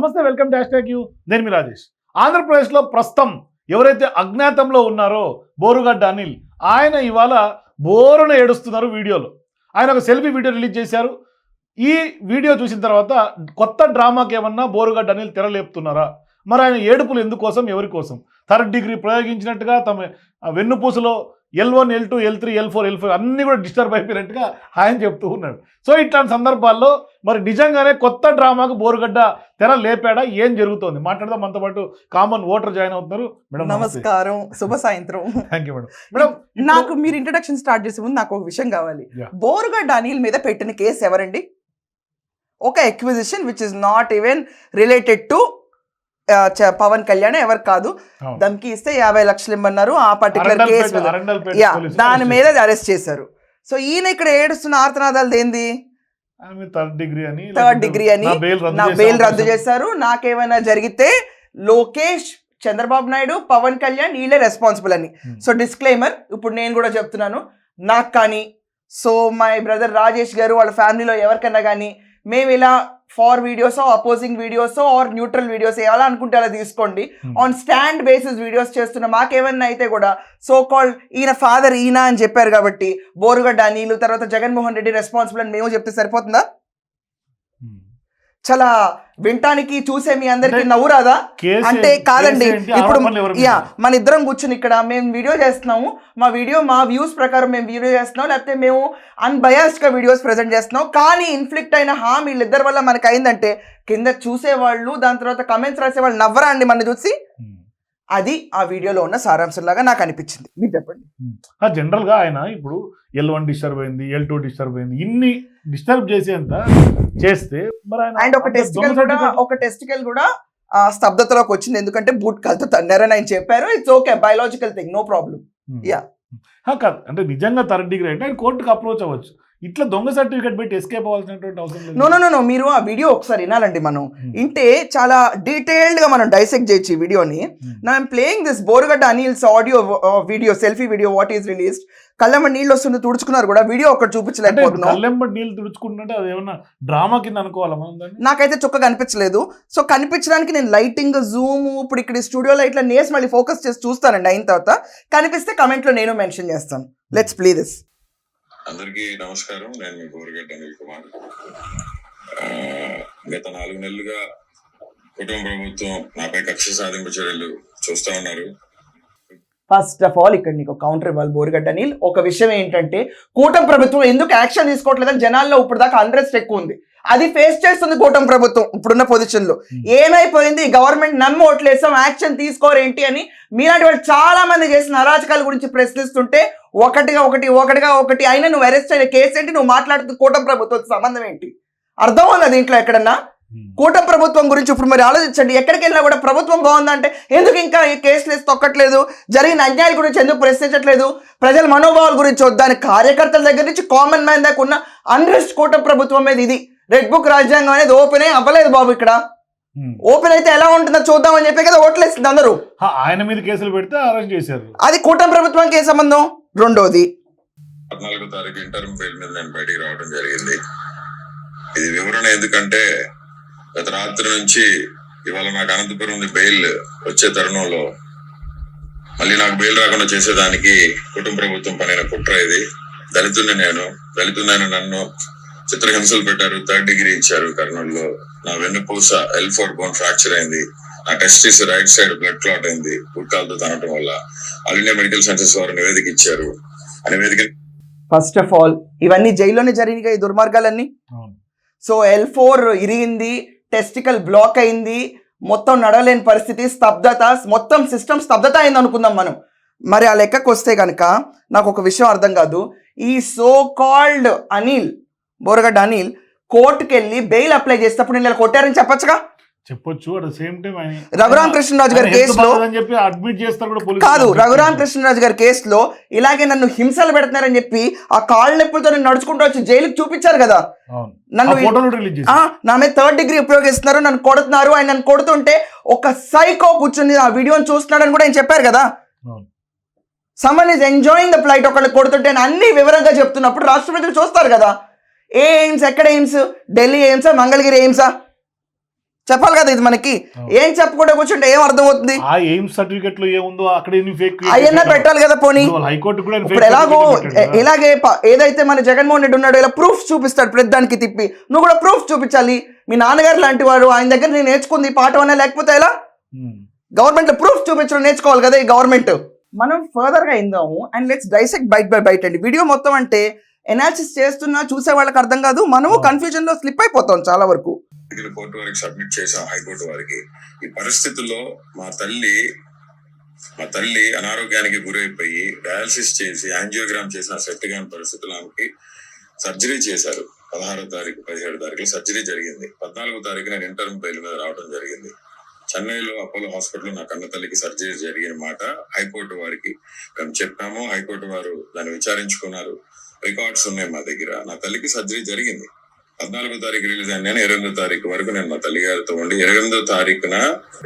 నమస్తే welcome dash talk you. నేను మీ రాజేష్. ఆంధ్రప్రదేశ్లో ప్రస్తుతం ఎవరైతే అజ్ఞాతంలో ఉన్నారో బోరుగడ్డ అనిల్ ఆయన ఇవాళ బోరున ఏడుస్తున్నారు వీడియోలో. ఆయన ఒక సెల్ఫీ వీడియో రిలీజ్ చేశారు. ఈ వీడియో చూసిన తర్వాత కొత్త డ్రామాకి ఏమన్నా బోరుగడ్డ అనిల్ తెరలేపుతున్నారా మరి ఆయన ఏడుపులు ఎందుకోసం? ఎవరి కోసం? థర్డ్ డిగ్రీ ప్రయోగించినట్టుగా తమ వెన్నుపూసలో L one L two L three L four L five అన్నీ కూడా డిస్టర్బ్ అయిపోయినట్టుగా ఆయన చెప్తూ ఉన్నాడు. సో ఇట్లాంటి సందర్భాల్లో మరి నిజంగానే కొత్త డ్రామాకు బోరుగడ్డ తెర లేపాడా? ఏం జరుగుతోంది? మాట్లాడదాం. మనతో పాటు కామన్ ఓటర్ జాయిన్ అవుతున్నారు. మేడం నమస్కారం. శుభ సాయంత్రం. థ్యాంక్ యూ మేడం మేడం నాకు మీరు ఇంట్రడక్షన్ స్టార్ట్ చేసే ముందు నాకు ఒక విషయం కావాలి. బోరుగడ్డ అనిల్ మీద పెట్టిన కేసు ఎవరండి? ఒక acquisition which is not even related to Pawan Kalyan ఎవరు కాదు. దానికి ఇస్తే యాభై లక్షలు ఇమ్మన్నారు. ఆ పర్టికులర్ కేసు యా దాని మీద అరెస్ట్ చేశారు. సో ఈయన ఇక్కడ ఏడుస్తున్న ఆర్తనాదాలు ఏంది? థర్డ్ డిగ్రీ అని థర్డ్ డిగ్రీ అని నా బెయిల్ రద్దు చేశారు నాకేమైనా జరిగితే లోకేష్ చంద్రబాబు నాయుడు పవన్ కళ్యాణ్ వీళ్ళే రెస్పాన్సిబుల్ అని. Hmm. సో డిస్క్లైమర్ ఇప్పుడు నేను కూడా చెప్తున్నాను. నాకు కానీ సో మై బ్రదర్ రాజేష్ గారు వాళ్ళ ఫ్యామిలీలో ఎవరికన్నా కానీ మేము ఇలా for videos opposing videos or neutral videos ఎలా అనుకుంటే అలా తీసుకోండి. ఆన్ స్టాండ్ బేసిస్ వీడియోస్ చేస్తున్న మాకేమన్నా అయితే కూడా సో కాల్డ్ ఈయన ఫాదర్ ఈయన అని చెప్పారు కాబట్టి బోరుగడ్డ నీళ్ళు తర్వాత జగన్మోహన్ రెడ్డి రెస్పాన్సిబుల్ అని మేము చెప్తే సరిపోతుందా. చాలా వినటానికి చూసే మీ అందరికి నవ్వు రాదా అంటే? కాదండి? ఇప్పుడు? యా మన ఇద్దరం కూర్చుని ఇక్కడ మేము వీడియో చేస్తున్నాము మా వీడియో మా వ్యూస్ ప్రకారం మేము వీడియో చేస్తున్నాం లేకపోతే మేము అన్బయాస్డ్గా వీడియోస్ ప్రెజెంట్ చేస్తున్నాం కానీ ఇన్ఫ్లిక్ట్ అయిన హామ్ వీళ్ళిద్దరి వల్ల మనకు అయిందంటే కింద చూసేవాళ్ళు దాని తర్వాత కమెంట్స్ రాసేవాళ్ళు నవ్వరా అండి మన చూసి. అది ఆ వీడియోలో ఉన్న సారాంశం లాగా నాకు అనిపించింది. మీరు చెప్పండి. జనరల్గా ఆయన ఇప్పుడు ఎల్ వన్ డిస్టర్బ్ అయింది ఎల్ టూ డిస్టర్బ్ అయింది ఇన్ని డిస్టర్బ్ చేసేంత చేస్తే మరి ఆయన అండ్ ఒక టెస్టికల్ కూడా ఒక టెస్టికల్ కూడా ఆ స్తబ్దతలోకి వచ్చింది. ఎందుకంటే బూట్ కాల్తో తన్నారని ఆయన చెప్పారు. It's okay biological thing no problem. ఆ, కాదు. అంటే నిజంగా థర్డ్ డిగ్రీ అంటే ఆయన కోర్టుకు అప్రోచ్ అవ్వచ్చు. ఇట్లా దొంగ సర్టిఫికేట్ పెట్టి ఎస్కేప్ అవ్వాల్సినటువంటి అవసరం లేదు. నో నో నో మీరు ఆ వీడియో ఒకసారి వినాలండి మనం. Hmm. ఇంటే చాలా డీటెయిల్డ్గా మనం డైసెక్ట్ చేయొచ్చు ఈ వీడియోని. Now playing this Borugadda Anil's audio video selfie video what is released కళ్ళమ్మ నీళ్ళు వస్తుంది తుడుచుకున్నారు కూడా వీడియో ఒకటి చూపించలేకపోతున్నాం. కళ్ళెంబడి నీళ్ళు తుడుచుకుంటుంటే అది ఏమన్నా డ్రామా కింద అనుకోవాలా నాకైతే చుక్క కనిపించలేదు సో కనిపించడానికి నేను లైటింగ్ జూమ్ ఇప్పుడు ఇక్కడ స్టూడియోలో ఇట్లా నేస్ మళ్ళీ ఫోకస్ చేసి చూస్తానండి అయిన తర్వాత. కనిపిస్తే comment లో నేను మెన్షన్ చేస్తాను. లెట్స్ ప్లే దిస్ అందరికీ నమస్కారం. నేను మీ గోరగడ్డ అనిల్ కుమార్. ఆ, గత నాలుగు నెలలుగా కుటుంబ ప్రభుత్వం నాపై కక్ష సాధింపు చర్యలు చూస్తా ఉన్నారు. ఫస్ట్ ఆఫ్ ఆల్ ఇక్కడ నీకు కౌంటర్ ఇవ్వాలి బోరుగడ్డ నీల్ ఒక విషయం ఏంటంటే కూటమి ప్రభుత్వం ఎందుకు యాక్షన్ తీసుకోవట్లేదని జనాల్లో ఇప్పుడు దాకా అన్రెస్ట్ ఎక్కువ ఉంది. అది ఫేస్ చేస్తుంది కూటమి ప్రభుత్వం ఇప్పుడున్న పొజిషన్లో. ఏమైపోయింది? గవర్నమెంట్ నమ్మి ఓట్లేసాం యాక్షన్ తీసుకోరేంటి అని మీలాంటి వాళ్ళు చాలా మంది చేసిన అరాచకాల గురించి ప్రశ్నిస్తుంటే ఒకటిగా ఒకటి ఒకటిగా ఒకటి అయినా నువ్వు అరెస్ట్ అయిన కేసు ఏంటి? నువ్వు మాట్లాడుతున్న కూటమి ప్రభుత్వం. సంబంధం ఏంటి? అర్థం ఉందా దీంట్లో ఎక్కడన్నా? Hmm. కూటమి ప్రభుత్వం గురించి ఇప్పుడు మరి ఆలోచించండి. ఎక్కడికి వెళ్ళినా కూడా ప్రభుత్వం బాగుందంటే ఎందుకు ఇంకా ఈ కేసులు వేసి తొక్కట్లేదు? జరిగిన అన్యాయాల గురించి ఎందుకు ప్రశ్నించట్లేదు? ప్రజల మనోభావాల గురించి వద్దని కార్యకర్తల దగ్గర నుంచి కామన్ మ్యాన్ దాకా ఉన్న అన్రెస్ట్ కూటమి ప్రభుత్వం మీద ఇది. రెడ్ బుక్ రాజ్యాంగం అనేది ఓపెన్ అయ్యి అవ్వలేదు బాబు ఇక్కడ. Hmm. ఓపెన్ అయితే ఎలా ఉంటుందో చూద్దామని చెప్పి కదా ఓట్లేస్తుంది అందరూ. ఆ, ఆయన మీద కేసులు పెడితే అరెస్ట్ చేశారు. అది కూటమి ప్రభుత్వానికి ఏ సంబంధం? రెండోది. పద్నాలుగో తారీఖు ఇంటర్మ్ ఫెయిల్ మీద నేను బయటికి రావడం జరిగింది. ఇది వివరణ ఎందుకంటే గత రాత్రి నుంచి ఇవాళ నాకు అనంతపురం నుండి బెయిల్ వచ్చే తరుణంలో మళ్ళీ నాకు బెయిల్ రాకుండా చేసేదానికి కుటుంబ ప్రభుత్వం పనిన కుట్ర ఇది. దళితుడిని నేను దళితుడైన నన్ను చిత్రహింసలు పెట్టారు థర్డ్ డిగ్రీ ఇచ్చారు కర్నూలులో. నా వెన్నుపూస ఎల్ ఫోర్ బోన్ ఫ్రాక్చర్ అయింది. నా testis right side blood clot అయింది. గుట్కాలతో తనటం వల్ల. ఆల్ ఇండియా మెడికల్ సైన్సెస్ వారు నివేదిక ఇచ్చారు. ఆ నివేదిక ఫస్ట్ ఆఫ్ ఆల్ ఇవన్నీ జైల్లోనే జరిగినాయి ఈ దుర్మార్గాలన్నీ? సో ఎల్ ఫోర్ ఇరిగింది. టెస్టికల్ బ్లాక్ అయింది మొత్తం నడవలేని పరిస్థితి స్తబ్దత మొత్తం సిస్టమ్ స్తబ్దత అయింది అనుకుందాం మనం. మరి ఆ లెక్కకు వస్తే కనుక నాకు ఒక విషయం అర్థం కాదు. ఈ సో కాల్డ్ అనిల్ బోరగడ్డ అనిల్ కోర్టుకెళ్ళి బెయిల్ అప్లై చేసేటప్పుడు నేను కొట్టారని చెప్పొచ్చుగా? చెప్పొచ్చు. At same time Raghuram Krishnaraju గారి కేసులో చెప్పి అడ్మిట్ చేస్తారు కూడా. కాదు రఘురామ్ కృష్ణరాజు గారి కేసులో ఇలాగే నన్ను హింసలు పెడుతున్నారని చెప్పి ఆ కాళ్ళ నొప్పులతో నేను నడుచుకుంటూ వచ్చి జైలుకి చూపించారు కదా. నన్ను నా మీద థర్డ్ డిగ్రీ ఉపయోగిస్తున్నారు నన్ను కొడుతున్నారు ఆయన నన్ను కొడుతుంటే ఒక సైకో కూర్చుని ఆ వీడియోని చూస్తున్నాడని కూడా ఆయన చెప్పారు కదా. Someone is enjoying the flight ఒకళ్ళు కొడుతుంటే నేను అన్ని వివరంగా చెప్తున్నప్పుడు రాష్ట్ర ప్రజలు చూస్తారు కదా. ఏ ఎయిమ్స్ ఎక్కడ ఎయిమ్స్? ఢిల్లీ ఎయిమ్సా మంగళగిరి ఎయిమ్సా? చెప్పాలి కదా ఇది మనకి. ఏం చెప్పకుండా కూర్చుంటే ఏం అర్థమవుతుంది? ఆ ఎయిమ్స్ సర్టిఫికెట్లో ఏముందో అక్కడ ఎన్ని ఫేక్ అవన్నీ పెట్టాలి కదా పోనీ. హైకోర్టు కూడా ఇప్పుడు ఎలాగో ఇలాగే ఏదైతే మన జగన్మోహన్ రెడ్డి ఉన్నాడో ఇలా ప్రూఫ్ చూపిస్తాడు ప్రతి దానికి తిప్పి. నువ్వు కూడా ప్రూఫ్ చూపించాలి. మీ నాన్నగారు లాంటి వాడు ఆయన దగ్గర నేను నేర్చుకుంది పాఠం అన్నా లేకపోతే ఎలా? గవర్నమెంట్లో ప్రూఫ్ చూపించడం నేర్చుకోవాలి కదా ఈ గవర్నమెంట్. మనం ఫర్దర్గా ఇందాము and let's dissect bite by bite అండి. వీడియో మొత్తం అంటే ఎనాలిసిస్ చేస్తున్నా చూసే వాళ్ళకి అర్థం కాదు. మనము కన్ఫ్యూజన్లో స్లిప్ అయిపోతాం చాలా వరకు. ఇది కోర్టు వారికి సబ్మిట్ చేశాం హైకోర్టు వారికి. ఈ పరిస్థితుల్లో మా తల్లి మా తల్లి అనారోగ్యానికి గురైపోయి డయాలసిస్ చేసి యాంజియోగ్రామ్ చేసిన సెట్ కాని పరిస్థితులు ఆమెకి సర్జరీ చేశారు. పదహారో తారీఖు పదిహేడు తారీఖు సర్జరీ జరిగింది. పద్నాలుగో తారీఖు నేను ఇంటర్మ్ బెయిల్ మీద రావడం జరిగింది. చెన్నైలో అపోలో హాస్పిటల్లో నా కన్న తల్లికి సర్జరీ జరిగిన మాట హైకోర్టు వారికి మేము చెప్పాము. హైకోర్టు వారు దాన్ని విచారించుకున్నారు. రికార్డ్స్ ఉన్నాయి మా దగ్గర. నా తల్లికి సర్జరీ జరిగింది. పద్నాలుగో తారీఖు రిలీజ్ అయిన నేను ఇరవై తారీఖు వరకు నేను మా తల్లి గారితో ఉండి ఇరవై తారీఖున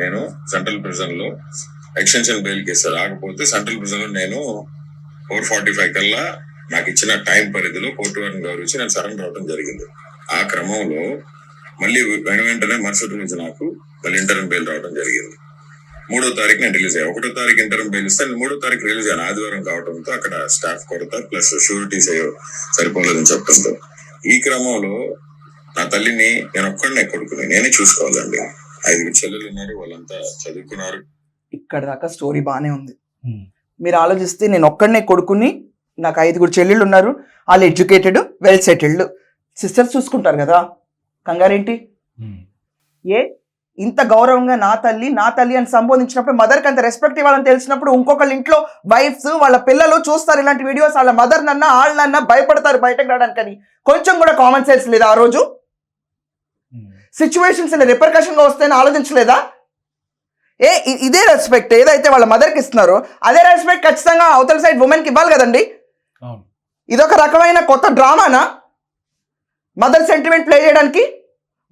నేను సెంట్రల్ ప్రిజన్లో ఎక్స్టెన్షన్ బెయిల్ కేసు రాకపోతే సెంట్రల్ ప్రిజన్లో నేను ఫోర్ ఫార్టీ ఫైవ్ కల్లా నాకు ఇచ్చిన టైం పరిధిలో కోర్టు వారిని గౌరవించి నేను సరెండర్ అవడం జరిగింది. ఆ క్రమంలో మళ్ళీ వెను వెంటనే మరుసటి రోజు నాకు మళ్ళీ ఇంటర్మ్ బెయిల్ రావడం జరిగింది. మూడో తారీఖు నేను రిలీజ్ అయ్యాను ఒకటో తారీఖు ఇంటర్మ్ బెయిల్ ఇస్తే నేను మూడో తారీఖు రిలీజ్ అయ్యాను. ఆదివారం కావడంతో అక్కడ స్టాఫ్ కొరత ప్లస్ షూరిటీస్ అయ్యో సరిపోలేదని చెప్పడంతో. ఈ క్రమంలో నా తల్లిని నేను ఒక్కడనే కొడుకుని నేనే చూసుకోవాలండి. ఐదుగురు చెల్లెలు ఉన్నారు వాళ్ళంతా చదువుకున్నారు. ఇక్కడ దాకా స్టోరీ బాగానే ఉంది. మీరు ఆలోచిస్తే నేను ఒక్కడనే కొడుకుని నాకు ఐదుగురు చెల్లెళ్ళు ఉన్నారు వాళ్ళు ఎడ్యుకేటెడ్ వెల్ సెటిల్డ్. సిస్టర్స్ చూసుకుంటారు కదా కంగారేంటి? ఏ? ఇంత గౌరవంగా నా తల్లి నా తల్లి అని సంబోధించినప్పుడు మదర్కి అంత రెస్పెక్ట్ ఇవ్వాలని తెలిసినప్పుడు ఇంకొకళ్ళ ఇంట్లో వైఫ్స్ వాళ్ళ పిల్లలు చూస్తారు ఇలాంటి వీడియోస్ వాళ్ళ మదర్ నన్న వాళ్ళన్న భయపడతారు బయటకు రావడానికని. కొంచెం కూడా కామన్ సెన్స్ లేదా ఆ రోజు? సిచ్యువేషన్స్ ఇలా రిపర్కషన్గా వస్తాయని ఆలోచించలేదా? ఏ ఇదే రెస్పెక్ట్ ఏదైతే వాళ్ళ మదర్కి ఇస్తున్నారో అదే రెస్పెక్ట్ ఖచ్చితంగా అవతల సైడ్ ఉమెన్కి ఇవ్వాలి కదండి? ఇదొక రకమైన కొత్త డ్రామానా మదర్ సెంటిమెంట్ ప్లే చేయడానికి?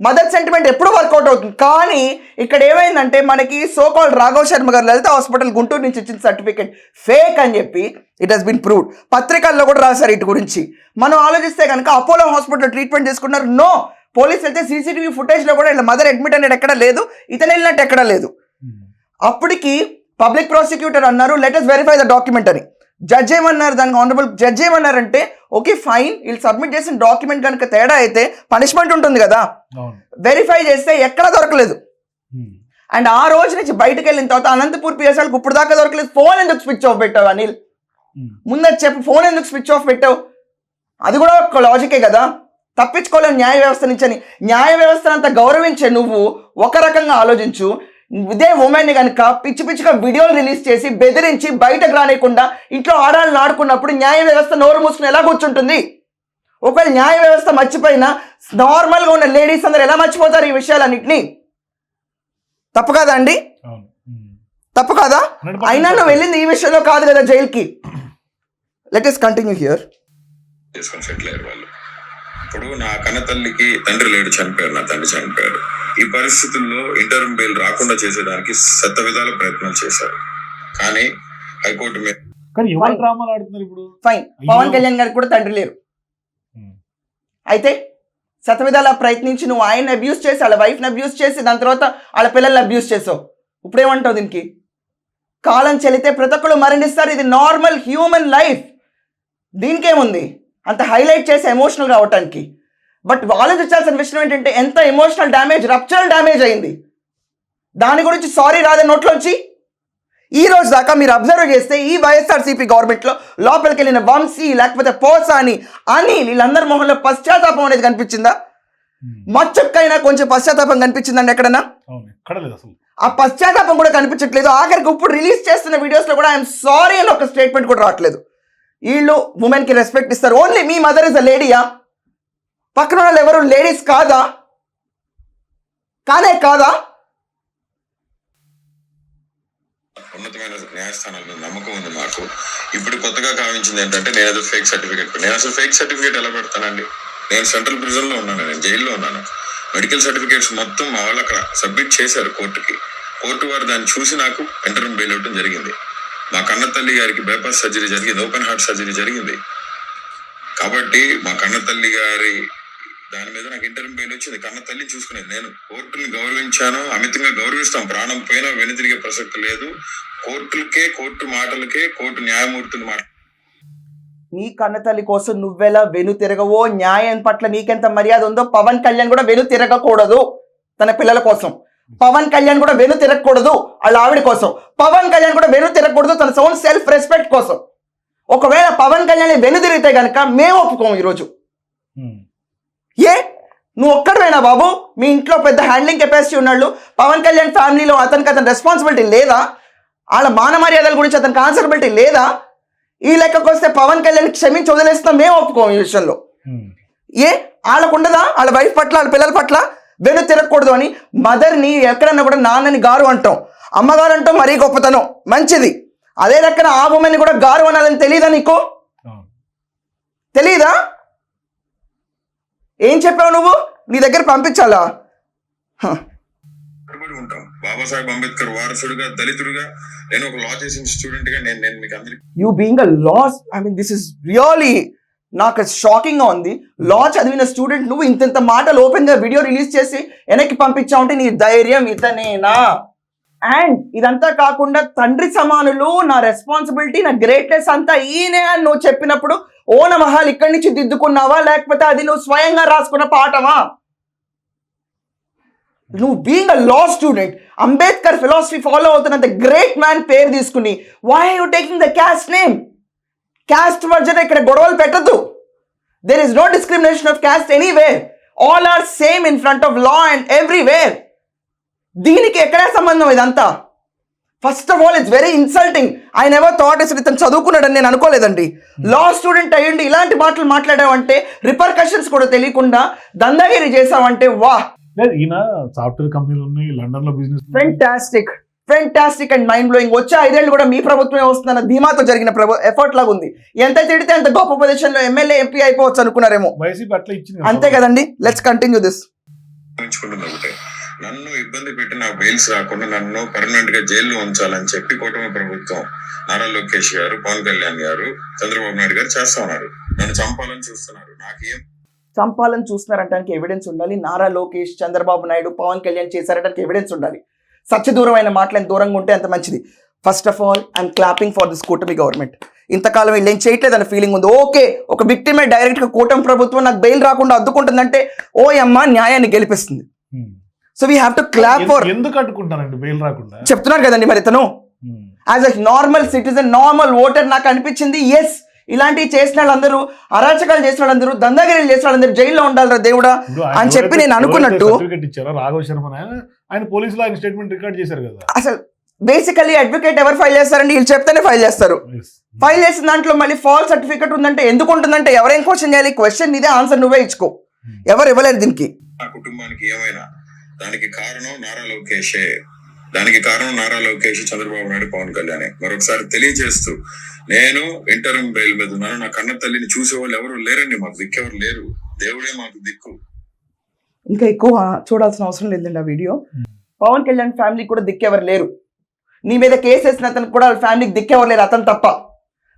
మదర్ సెంటిమెంట్ ఎప్పుడు వర్కౌట్ అవుతుంది. కానీ ఇక్కడ ఏమైందంటే మనకి సోకాల్ రాఘవ్ శర్మ గారు లలిత హాస్పిటల్ గుంటూరు నుంచి ఇచ్చిన సర్టిఫికేట్ ఫేక్ అని చెప్పి ఇట్ హస్ బిన్ ప్రూవ్డ్ పత్రికల్లో కూడా రాశారు ఇటు గురించి. మనం ఆలోచిస్తే కనుక అపోలో హాస్పిటల్ ట్రీట్మెంట్ చేసుకున్నారు. నో పోలీస్ అయితే సీసీటీవీ ఫుటేజ్లో కూడా ఇలా మదర్ అడ్మిట్ అనేది ఎక్కడ లేదు ఇతను వెళ్ళినట్టు ఎక్కడ లేదు. అప్పటికి పబ్లిక్ ప్రాసిక్యూటర్ అన్నారు let us verify the document అని జడ్జ్ ఏమన్నారు దానికి? ఆనరబుల్ జడ్జ్ ఏమన్నారంటే ఓకే ఫైన్ వీళ్ళు సబ్మిట్ చేసిన డాక్యుమెంట్ కనుక తేడా అయితే పనిష్మెంట్ ఉంటుంది కదా. వెరిఫై చేస్తే ఎక్కడ దొరకలేదు. అండ్ ఆ రోజు నుంచి బయటకు వెళ్ళిన తర్వాత అనంతపూర్ పిఎస్ఎల్కి ఇప్పుడు దాకా దొరకలేదు. ఫోన్ ఎందుకు స్విచ్ ఆఫ్ పెట్టావు అనిల్? ముందే చెప్పు ఫోన్ ఎందుకు స్విచ్ ఆఫ్ పెట్టావు? అది కూడా ఒక లాజికే కదా. తప్పించుకోలేని న్యాయ వ్యవస్థ నుంచి అని న్యాయ వ్యవస్థను అంత గౌరవించే నువ్వు ఒక రకంగా ఆలోచించు. ఇదే ఉమెన్ని కనుక పిచ్చి పిచ్చిగా వీడియోలు రిలీజ్ చేసి బెదిరించి బయటకు రానియకుండా ఇంట్లో ఆడాలని ఆడుకున్నప్పుడు న్యాయ వ్యవస్థ నోరు మూసుకుని ఎలా కూర్చుంటుంది? ఒకవేళ న్యాయ వ్యవస్థ మర్చిపోయినా నార్మల్గా ఉన్న లేడీస్ అందరు ఎలా మర్చిపోతారు ఈ విషయాలన్నింటినీ? తప్పు కాదా అండి? అవును. తప్పు కాదా? 100% అయినా నువ్వు వెళ్ళింది ఈ విషయంలో కాదు కదా జైలుకి. లెట్ ఇస్ కంటిన్యూ హియర్ చేసుకొని సెటిల్ అయ్యారు వాళ్ళు ఇప్పుడు నా కన్న తల్లికి తండ్రి లేడు చనిపోయారు నా తండ్రి చనిపోయారు ఈ పరిస్థితుల్లో ఇంటర్మ్ బెయిల్ రాకుండా చేసేదానికి శత విధాల ప్రయత్నాలు చేశారు. కానీ హైకోర్టు మీద కానీ ఎవరు డ్రామాలు ఆడుతున్నారు ఇప్పుడు? ఫైన్. పవన్ కళ్యాణ్ గారికి కూడా తండ్రి లేరు. అయితే శతవిధాల ప్రయత్నించి నువ్వు ఆయన అబ్యూస్ చేసి వాళ్ళ వైఫ్ని అబ్యూస్ చేసి దాని తర్వాత వాళ్ళ పిల్లల్ని అబ్యూస్ చేసావు. ఇప్పుడు ఏమంటావు దీనికి? కాలం చెల్లితే ప్రతి ఒక్కరు మరణిస్తారు. ఇది నార్మల్ హ్యూమన్ లైఫ్ దీనికేముంది? అంత హైలైట్ చేసి ఎమోషనల్ రావటానికి. బట్ ఆలోచించాల్సిన విషయం ఏంటంటే ఎంత ఎమోషనల్ డ్యామేజ్ రప్చరల్ డ్యామేజ్ అయింది. దాని గురించి సారీ రాదే నోట్లోంచి. ఈ రోజు దాకా మీరు అబ్జర్వ్ చేస్తే ఈ వైఎస్ఆర్సీపీ గవర్నమెంట్లో లోపలికి వెళ్ళిన వంశీ లేకపోతే పోసాని అని వీళ్ళందరి మొహంలో పశ్చాత్తాపం అనేది కనిపించిందా? ఉమ్. మచ్చుక్కైనా కొంచెం పశ్చాత్తాపం కనిపించిందండి ఎక్కడన్నా? ఆ పశ్చాత్తాపం కూడా కనిపించట్లేదు. ఆఖరికి ఇప్పుడు రిలీజ్ చేస్తున్న వీడియోస్లో కూడా ఐఎమ్ సారీ అని ఒక స్టేట్మెంట్ కూడా రావట్లేదు. వీళ్ళు ఉమెన్కి రెస్పెక్ట్ ఇస్తారు. ఓన్లీ మీ మదర్ ఇస్ అ లేడీయా పక్కన వాళ్ళు ఎవరు లేడీస్ కాదా? కానే కాదా? ఉన్నతమైన న్యాయస్థానాల నమ్మకం ఉంది మాకు. ఇప్పుడు కొత్తగా కావించింది ఏంటంటే నేను ఏదో ఫేక్ సర్టిఫికేట్ నేను అసలు ఫేక్ సర్టిఫికేట్ ఎలా పెడతానండి? నేను సెంట్రల్ ప్రిజన్లో ఉన్నాను నేను జైల్లో ఉన్నాను. మెడికల్ సర్టిఫికేట్స్ మొత్తం మా వాళ్ళు అక్కడ సబ్మిట్ చేశారు కోర్టుకి కోర్టు వారు దాన్ని చూసి నాకు ఇంటర్వ్యూ బెయిల్ అవ్వడం జరిగింది. మా కన్న తల్లి గారికి బైపాస్ సర్జరీ జరిగింది ఓపెన్ హార్ట్ సర్జరీ జరిగింది. కాబట్టి మా కన్న తల్లి గారి దాని మీద నాకు ఇంటర్వ్యూ పెయిన్ వచ్చింది. కన్న తల్లి చూసుకునేది నేను. కోర్టుని గౌరవించాను అమితంగా గౌరవిస్తాం. ప్రాణం పైన వెనుతిరిగే ప్రసక్తి లేదు. కోర్టులకే కోర్టు మాటలకే కోర్టు న్యాయమూర్తులు మాట నీ కన్నతల్లి కోసం నువ్వెలా వెను తిరగవో న్యాయం పట్ల నీకెంత మర్యాద ఉందో పవన్ కళ్యాణ్ కూడా వెను తిరగకూడదు తన పిల్లల కోసం. పవన్ కళ్యాణ్ కూడా వెను తిరగకూడదు వాళ్ళ ఆవిడ కోసం. పవన్ కళ్యాణ్ కూడా వెను తిరగకూడదు తన ఓన్ సెల్ఫ్ రెస్పెక్ట్ కోసం. ఒకవేళ పవన్ కళ్యాణ్ వెను తిరిగితే గనక మేము ఒప్పుకోము ఈరోజు. ఏ? నువ్వు ఒక్కడవేనా బాబు? మీ ఇంట్లో పెద్ద హ్యాండ్లింగ్ కెపాసిటీ ఉన్నాళ్ళు పవన్ కళ్యాణ్ ఫ్యామిలీలో అతనికి అతని రెస్పాన్సిబిలిటీ లేదా? వాళ్ళ మాన మర్యాదల గురించి అతనికి ఆన్సరబిలిటీ లేదా? ఈ లెక్కకు వస్తే పవన్ కళ్యాణ్ క్షమించి వదిలేస్తాం మేము ఒప్పుకోం ఈ విషయంలో. ఏ? వాళ్ళకు ఉండదా? వాళ్ళ వైఫ్ పట్ల వాళ్ళ పిల్లల పట్ల? వెను తిరగకూడదు అని మదర్ని ఎక్కడన్నా కూడా నాన్నని గారు అంటాం. అమ్మగారు అంటాం మరీ గొప్పతనం. మంచిది. అదే లెక్కన ఆ ఉమెన్ కూడా గారు అన్నదని తెలియదా నీకు. తెలీదా? ఏం చెప్పావు నువ్వు? నీ దగ్గర పంపించాలా? ఉంటాం. బాబాసాహెబ్ అంబేద్కర్ వారసుడిగా దళితుడిగా. నేను ఒక లా చేసిన స్టూడెంట్గా నేను నేను మీకు అందరికి you being a loss I mean this is really నాకు షాకింగ్గా ఉంది. లా చదివిన స్టూడెంట్ నువ్వు ఇంత ఇంత మాటలు ఓపెన్గా వీడియో రిలీజ్ చేసి వెనక్కి పంపించావు అంటే నీ ధైర్యం ఇతనేనా? అండ్ ఇదంతా కాకుండా తండ్రి సమానులు నా రెస్పాన్సిబిలిటీ నా గ్రేట్నెస్ అంతా ఈయనే అని నువ్వు చెప్పినప్పుడు ఓన మహాల్ ఇక్కడి నుంచి దిద్దుకున్నావా? లేకపోతే అది నువ్వు స్వయంగా రాసుకున్న పాఠమా? నువ్వు being a law student Ambedkar philosophy follow అవుతున్నంత great man పేరు తీసుకుని why you taking the caste name caste version ఇక్కడ గొడవలు పెట్టద్దు. There is no discrimination of caste anywhere all are same in front of law and everywhere దీనికి ఎక్కడే సంబంధం ఇదంతా? First of all it's very insulting I never thought is ఇతను చదువుకున్నాడని నేను అనుకోలేదండి. లా స్టూడెంట్ అయ్యండి ఇలాంటి మాటలు మాట్లాడావంటే రిపర్కషన్స్ కూడా తెలియకుండా దందాగిరి చేసావంటే వా ఈయన సాఫ్ట్వేర్ కంపెనీలు ఉన్నాయి లండన్లో business fantastic fantastic and mind blowing వచ్చే ఐదేళ్ళు కూడా మీ ప్రభుత్వమే వస్తుందన్న ధీమాతో జరిగిన ప్రభు ఎఫర్ట్ లాగా ఉంది. ఎంత తిడితే అంత గొప్ప పొజిషన్లో ఎమ్మెల్యే ఎంపీ అయిపోవచ్చు అనుకున్నారేమో. అంతే కదండి. లెట్స్ కంటిన్యూ దిస్ నన్ను ఇబ్బంది పెట్టి నాకు బెయిల్స్ రాకుండా నన్ను పర్మనెంట్గా జైల్లో ఉంచాలని చెప్పి కూటమి ప్రభుత్వం నారా లోకేష్ గారు పవన్ కళ్యాణ్ గారు చంద్రబాబు నాయుడు గారు చేస్తా ఉన్నారు. నన్ను చంపాలని చూస్తున్నారు. నాకేం? చంపాలని చూస్తున్నారంటానికి ఎవిడెన్స్ ఉండాలి. నారా లోకేష్ చంద్రబాబు నాయుడు పవన్ కళ్యాణ్ చేశారంటానికి ఎవిడెన్స్ ఉండాలి. సత్య దూరమైన మాటలు దూరంగా ఉంటే అంత మంచిది. First of all I'm clapping for this కూటమి గవర్నమెంట్ ఇంతకాలం వీళ్ళు ఏం చేయట్లేదు అన్న ఫీలింగ్ ఉంది. ఓకే ఒక విక్టిమే డైరెక్ట్గా కూటమి ప్రభుత్వం నాకు బెయిల్ రాకుండా అద్దుకుంటుందంటే ఓ అమ్మ న్యాయాన్ని గెలిపిస్తుంది. So we have to clap for ఎందుకు అడ్డుకుంటారండి బెయిల్ రాకుండా? చెప్తున్నారు కదండి మరి ఇతను. As a normal citizen normal voter నాకు అనిపించింది ఎస్ ఇలాంటివి చేసిన వాళ్ళందరూ అరాచకాలు చేసిన వాళ్ళందరూ దందాగిరీలు చేసిన వాళ్ళందరూ జైల్లో ఉండాలిరా దేవుడా అని చెప్పి నేను అనుకున్నట్టు రాఘవ శర్మ అని ఆయన పోలీసులు ఆయన స్టేట్మెంట్ రికార్డ్ చేశారు కదా. అసలు బేసికలీ అడ్వకేట్ ఎవరు ఫైల్ చేస్తారండి? వీళ్ళు చెప్తేనే ఫైల్ చేస్తారు. ఫైల్ చేసిన దాంట్లో మళ్ళీ ఫాల్ సర్టిఫికెట్ ఉందంటే ఎందుకు ఉంటుందంటే ఎవరేం క్వశ్చన్ చేయాలి? క్వశ్చన్ ఇదే ఆన్సర్ నువ్వే ఇచ్చుకో. ఎవరు ఇవ్వలేరు దీనికి. నా కుటుంబానికి ఏమైనా దానికి కారణం నారా లోకేషే. దానికి కారణం నారా లోకేష్ చంద్రబాబు నాయుడు పవన్ కళ్యాణ్. మరొకసారి తెలియజేస్తూ నేను ఇంటర్మ్ బెయిల్ మీద ఉన్నాను. నా కన్న తల్లిని చూసే వాళ్ళు ఎవరు లేరండి? మాకు దిక్కెవరు లేరు. దేవుడే మాకు దిక్కు. ఇంకా ఎక్కువ చూడాల్సిన అవసరం లేదండి ఆ వీడియో. పవన్ కళ్యాణ్ ఫ్యామిలీకి కూడా దిక్కెవరు లేరు. నీ మీద కేసు వేసిన అతనికి కూడా వాళ్ళ ఫ్యామిలీకి దిక్కెవరు లేరు అతను తప్ప.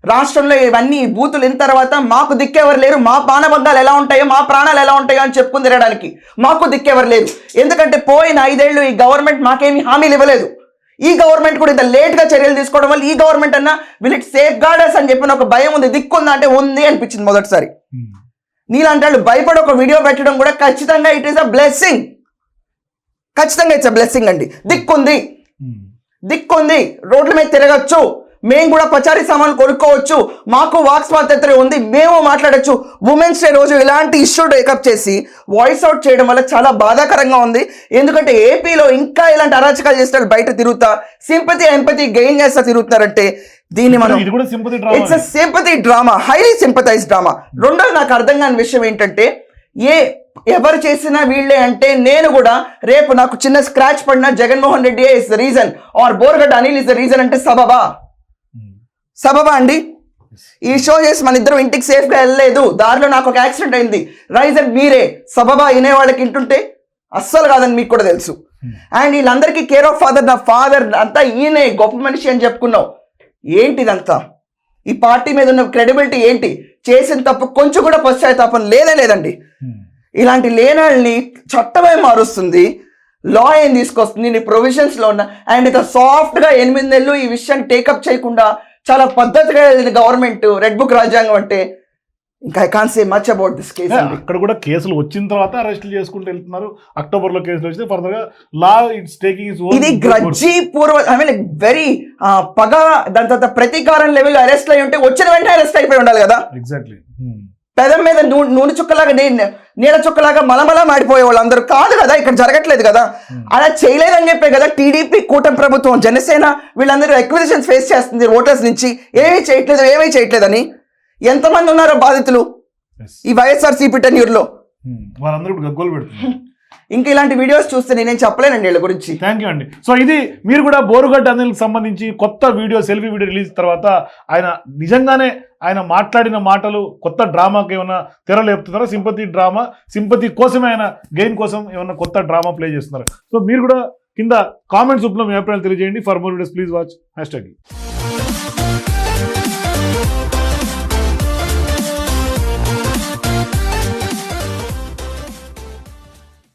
రాష్ట్రంలో ఇవన్నీ బూతులు అయిన తర్వాత మాకు దిక్కెవరు లేరు మా పానబంధాలు ఎలా ఉంటాయో మా ప్రాణాలు ఎలా ఉంటాయో అని చెప్పుకుని తిరగడానికి మాకు దిక్కెవరు లేరు. ఎందుకంటే పోయిన ఐదేళ్ళు ఈ గవర్నమెంట్ మాకేమీ హామీలు ఇవ్వలేదు. ఈ గవర్నమెంట్ కూడా ఇంత లేట్గా చర్యలు తీసుకోవడం వల్ల ఈ గవర్నమెంట్ అన్న వీళ్ళకి సేఫ్ గార్డర్స్ అని చెప్పిన ఒక భయం ఉంది దిక్కుందా అంటే ఉంది అనిపించింది మొదటిసారి. నీలాంటి వాళ్ళు భయపడి ఒక వీడియో పెట్టడం కూడా ఖచ్చితంగా ఇట్ ఈస్ అ బ్లెస్సింగ్ ఖచ్చితంగా ఇట్స్ అ బ్లెస్సింగ్ అండి. దిక్కుంది. ఉమ్. దిక్కుంది. రోడ్ల మీద తిరగచ్చు. మేము కూడా పచారీ సామాన్లు కొనుక్కోవచ్చు. మాకు వాక్ స్వాతంత్ర్యం ఉంది. మేము మాట్లాడొచ్చు. ఉమెన్స్ డే రోజు ఇలాంటి ఇష్యూ టేకప్ చేసి వాయిస్ అవుట్ చేయడం వల్ల చాలా బాధాకరంగా ఉంది. ఎందుకంటే ఏపీలో ఇంకా ఇలాంటి అరాచకాలు చేసిన వాళ్ళు బయట తిరుగుతా సింపతి ఎంపతి గెయిన్ చేస్తా తిరుగుతారంటే దీన్ని మనం ఇది కూడా sympathy it's a sympathy drama highly sympathize drama రెండోది నాకు అర్థం కాని విషయం ఏంటంటే ఏ ఎవరు చేసినా వీళ్ళే అంటే నేను కూడా రేపు నాకు చిన్న స్క్రాచ్ పడినా Jaganmohan Reddy is the reason or Borugadda Anil is the reason అంటే సబబా? సబబా అండి? ఈ షో చేసి మన ఇద్దరం ఇంటికి సేఫ్గా వెళ్ళలేదు. దారిలో నాకు ఒక యాక్సిడెంట్ అయింది. రైజన్ మీరే సబబా వినే వాళ్ళకి ఇంటుంటే అస్సలు కాదని మీకు కూడా తెలుసు. అండ్ వీళ్ళందరికీ కేర్ ఆఫ్ ఫాదర్ నా ఫాదర్ అంతా ఈయనే గొప్ప మనిషి అని చెప్పుకున్నావు. ఏంటిదంతా? ఈ పార్టీ మీద ఉన్న క్రెడిబిలిటీ ఏంటి? చేసిన తప్పు కొంచెం కూడా పశ్చాత్తాపం లేదే లేదండి. ఇలాంటి లేనాళ్ళని చట్టమే మారుస్తుంది. లా ఏం తీసుకొస్తుంది? నీ ప్రొవిజన్స్లో ఉన్న అండ్ ఇంత సాఫ్ట్గా ఎనిమిది నెలలు ఈ విషయాన్ని టేకప్ చేయకుండా చాలా పద్ధతిగా గవర్నమెంట్ రెడ్ బుక్ రాజ్యాంగం అంటే. ఇంకా I can say much about this case అక్కడ కూడా కేసులు వచ్చిన తర్వాత అరెస్టులు చేసుకుంటూ వెళ్తున్నారు. అక్టోబర్లో కేసులు వచ్చితే ఫర్దర్గా లా ఇట్స్ టేకింగ్ ఇది గ్రజ్జి పూర్వ ఐ మీన్ వెరీ పగ దాని తర్వాత ప్రతీకారం లెవెల్ అరెస్ట్ అయి ఉంటే వచ్చిన వెంటనే అరెస్ట్ అయిపోయి ఉండాలి కదా? ఎగ్జాక్ట్లీ పెదం మీద నూనె చుక్కలాగా నేను నీడ చుక్కలాగా మలమల మాడిపోయే వాళ్ళందరూ కాదు కదా? ఇక్కడ జరగట్లేదు కదా? అలా చేయలేదని చెప్పే కదా టీడీపీ కూటమి ప్రభుత్వం జనసేన వీళ్ళందరూ ఎక్విజిషన్స్ ఫేస్ చేస్తుంది ఓటర్స్ నుంచి. ఏమీ చేయట్లేదు ఏమీ చేయట్లేదని. ఎంతమంది ఉన్నారో బాధితులు? ఈ వైఎస్ఆర్ సిపి టెన్యూర్లో వాళ్ళందరూ గగ్గోలు పెడుతున్నారు. ఇంకా ఇలాంటి వీడియోస్ చూస్తే నేనేం చెప్పలేనండి వీళ్ళ గురించి. థ్యాంక్ యూ అండి. సో ఇది మీరు కూడా బోరుగడ్డ అనిల్కి సంబంధించి కొత్త వీడియో సెల్ఫీ వీడియో రిలీజ్ తర్వాత ఆయన నిజంగానే ఆయన మాట్లాడిన మాటలు కొత్త డ్రామాకి ఏమైనా తెరలేపుతున్నారా సింపతి డ్రామా? సింపతి కోసమే ఆయన గెయిన్ కోసం ఏమైనా కొత్త డ్రామా ప్లే చేస్తున్నారు? సో మీరు కూడా కింద కామెంట్స్ రూపంలో మీ అభిప్రాయాలు తెలియజేయండి. For more videos please watch hashtag